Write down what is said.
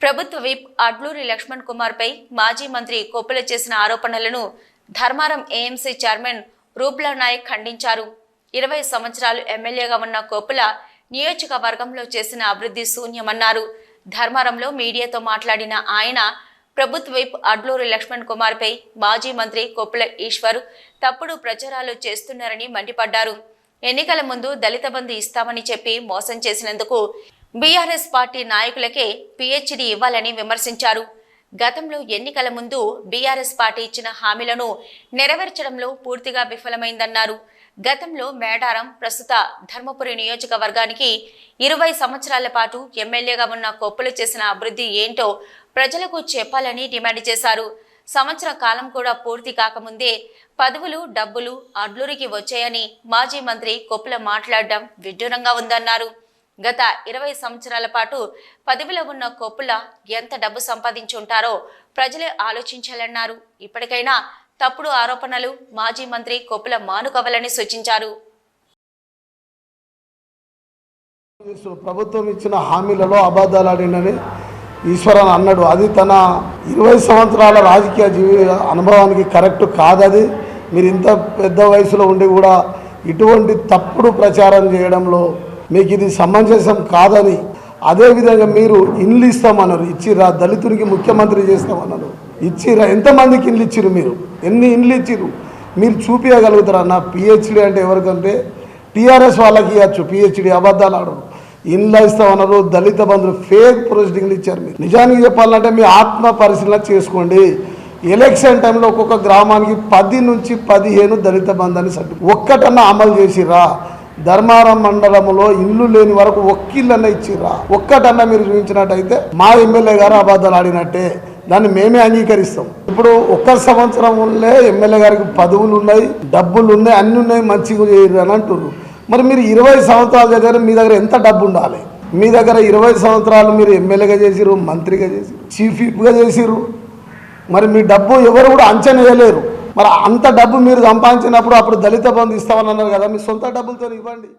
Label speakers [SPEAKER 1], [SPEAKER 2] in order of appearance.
[SPEAKER 1] ప్రభుత్వ విప్ అడ్లూరి లక్ష్మణ్ కుమార్ పై మాజీ మంత్రి కొప్పుల చేసిన ఆరోపణలను ధర్మారం ఏఎంసీ చైర్మన్ రూప్లా నాయక్ ఖండించారు. ఇరవై సంవత్సరాలు ఎమ్మెల్యేగా ఉన్న కోపుల నియోజకవర్గంలో చేసిన అభివృద్ధి శూన్యమన్నారు. ధర్మారంలో మీడియాతో మాట్లాడిన ఆయన ప్రభుత్వ విప్ అడ్లూరి లక్ష్మణ్ కుమార్ పై మాజీ మంత్రి కొప్పుల ఈశ్వర్ తప్పుడు ప్రచారాలు చేస్తున్నారని మండిపడ్డారు. ఎన్నికల ముందు దళిత బంధు ఇస్తామని చెప్పి మోసం చేసినందుకు బీఆర్ఎస్ పార్టీ నాయకులకే పీహెచ్డీ ఇవ్వాలని విమర్శించారు. గతంలో ఎన్నికల ముందు బీఆర్ఎస్ పార్టీ ఇచ్చిన హామీలను నెరవేర్చడంలో పూర్తిగా విఫలమైందన్నారు. గతంలో మేడారం ప్రస్తుత ధర్మపురి నియోజకవర్గానికి ఇరవై సంవత్సరాల పాటు ఎమ్మెల్యేగా ఉన్న కొప్పులు చేసిన అభివృద్ధి ఏంటో ప్రజలకు చెప్పాలని డిమాండ్ చేశారు. సంవత్సర కాలం కూడా పూర్తి కాకముందే పదవులు డబ్బులు అడ్లూరికి వచ్చాయని మాజీ మంత్రి కొప్పుల మాట్లాడడం విడ్డూరంగా ఉందన్నారు. గత ఇరవై సంవత్సరాల పాటు పదవిలో ఉన్న కొప్పుల ఎంత డబ్బు సంపాదించి ఉంటారో ప్రజలే ఆలోచించాలన్నారు. ఇప్పటికైనా తప్పుడు ఆరోపణలు మాజీ మంత్రి కొప్పుల మానుకోవాలని సూచించారు.
[SPEAKER 2] ప్రభుత్వం ఇచ్చిన హామీలలో అబద్ధాలు ఆడిండని ఈశ్వరన్ అన్నాడు. అది తన ఇరవై సంవత్సరాల రాజకీయ జీవి అనుభవానికి కరెక్ట్ కాదది. మీరు ఇంత పెద్ద వయసులో ఉండి కూడా ఇటువంటి తప్పుడు ప్రచారం చేయడంలో మీకు ఇది సమంజసం కాదని అదేవిధంగా మీరు ఇండ్లు ఇస్తామన్నారు. ఇచ్చిర్రా దళితునికి ముఖ్యమంత్రి చేస్తామన్నారు. ఇచ్చిర్రా ఎంతమందికి ఇండ్లు ఇచ్చిరు మీరు? ఎన్ని ఇండ్లు ఇచ్చిరు మీరు చూపించగలుగుతారా నా పిహెచ్డి అంటే ఎవరికంటే టీఆర్ఎస్ వాళ్ళకి ఇవ్వచ్చు పిహెచ్డి అబద్ధాలు ఆడరు. ఇండ్లు ఇస్తామన్నారు దళిత బంధువులు ఫేక్ ప్రొసీడింగ్లు ఇచ్చారు మీరు. నిజానికి చెప్పాలంటే మీ ఆత్మ పరిశీలన చేసుకోండి. ఎలక్షన్ టైంలో ఒక్కొక్క గ్రామానికి పది నుంచి పదిహేను దళిత బంధాన్ని సర్టి ఒక్కటన్నా అమలు చేసిరా ధర్మారం మండలంలో ఇల్లు లేని వరకు ఒక్కిళ్ళన్నా ఇచ్చిర్రా. ఒక్కటన్నా మీరు చూపించినట్టయితే మా ఎమ్మెల్యే గారు అబద్ధాలు ఆడినట్టే. దాన్ని మేమే అంగీకరిస్తాం. ఇప్పుడు ఒక్క సంవత్సరం ఉండే ఎమ్మెల్యే గారికి పదవులు ఉన్నాయి డబ్బులు ఉన్నాయి అన్ని ఉన్నాయి మంచిగా చేయరు అని అంటున్నారు మరి మీరు ఇరవై సంవత్సరాల దగ్గర మీ దగ్గర ఎంత డబ్బు ఉండాలి? మీ దగ్గర ఇరవై సంవత్సరాలు మీరు ఎమ్మెల్యేగా చేసిరు మంత్రిగా చేసిరు చీఫ్ విప్గా చేసిరు మరి మీ డబ్బు ఎవరు కూడా అంచనా వేయలేరు. మరి అంత డబ్బు మీరు సంపాదించినప్పుడు అప్పుడు దళిత బంధు ఇస్తామని అన్నారు కదా మీ సొంత డబ్బులతో ఇవ్వండి.